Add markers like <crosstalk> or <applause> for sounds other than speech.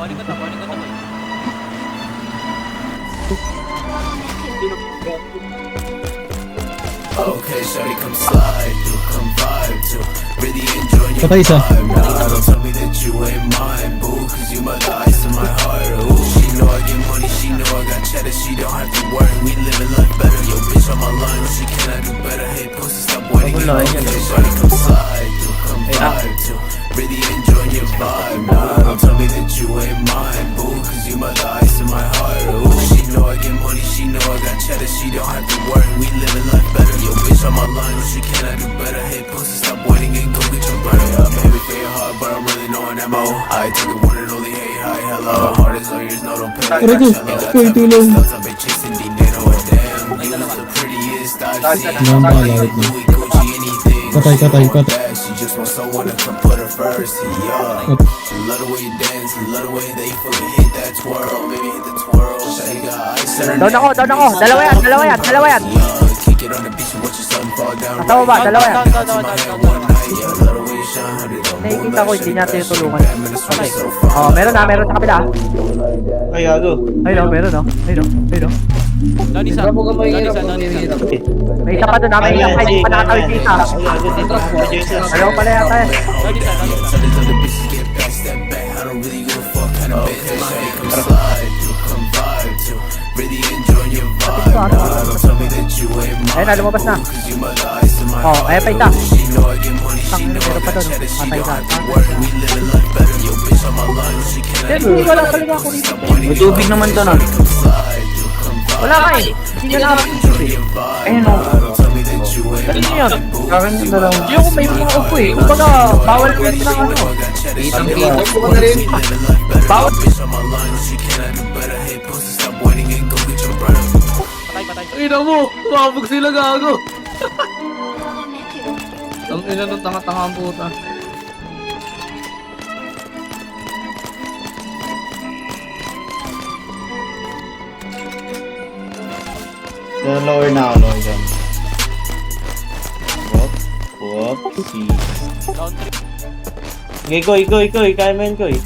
Kunin ko to, kunin ko to. boy. Okay, shawty, come slide through, come vibe to Really enjoying your Patay isa. vibe Nah, don't tell me that you ain't mine, boo Cause you my ice in my heart, ooh She know I get money, she know I got cheddar She don't have to worry, we living life better Yo, bitch, on my line, she cannot do better Hey, pussy, stop waiting, Wala, okay, yan. shawty, come slide through, come vibe to Really enjoying your vibe, nah Don't tell me that know I got cheddar She don't have to worry, we living life better. Yo, bitch, on my line, no, she cannot do better. Hey, pussy, stop waiting and go get your brother. Up Baby, feel hard, but I'm really knowing that mo. I take the one and only, hey, hi, hello. My heart is on yours, no, don't pay Aray ko, koy, tulong. I've been chasing dinero, damn You was the prettiest I've seen. Yan ba, lawit mo? Louis, Gucci, anything. Just wants someone to come put her first. Yeah. She love the way you dance, love the way you fucking hit that twirl. Baby, hit the twirl. Shawty got ice her Down ako, down ako. Dalawa yan, dalawa yan, dalawa yan. Kick it on the beach and watch the sun fall down. Dalawa yan. Nakikita ko, hindi natin tulungan. Okay. Oh, meron na, meron sa kabila. Ay, gago. Ayun oh, meron oh. Ayun oh, ayun oh. Down isa. Mahihirap, isa, down isa. May isa pa doon, ah, may isa pa, hindi pa nakatawid sa isa. Ay. Dalawa pala yata eh. Down isa, down isa. Ayun na, lumabas na. Oh, ayun pa isa. She know I get money, she Tang, know I meron pa doon. Patay ka. do hindi wala talaga ako dito. May tubig naman to, vibe. Wala ka eh. Hindi ka eh. Ayun o. Ano yun? Akin yung dalawa. Hindi ako may mga upo eh. Kumbaga, bawal ko rin ng ano. Itang kita. Mo na rin. Bawal. Patay, patay. Ina mo! Kumabog sila gago! <laughs> Ang ina nung tanga-tanga ang puta. Doon lower na ako, lower down. Whoop, whoop, si. Down. Okay, Koy, Koy, Koy, kaya mo yun, Koy.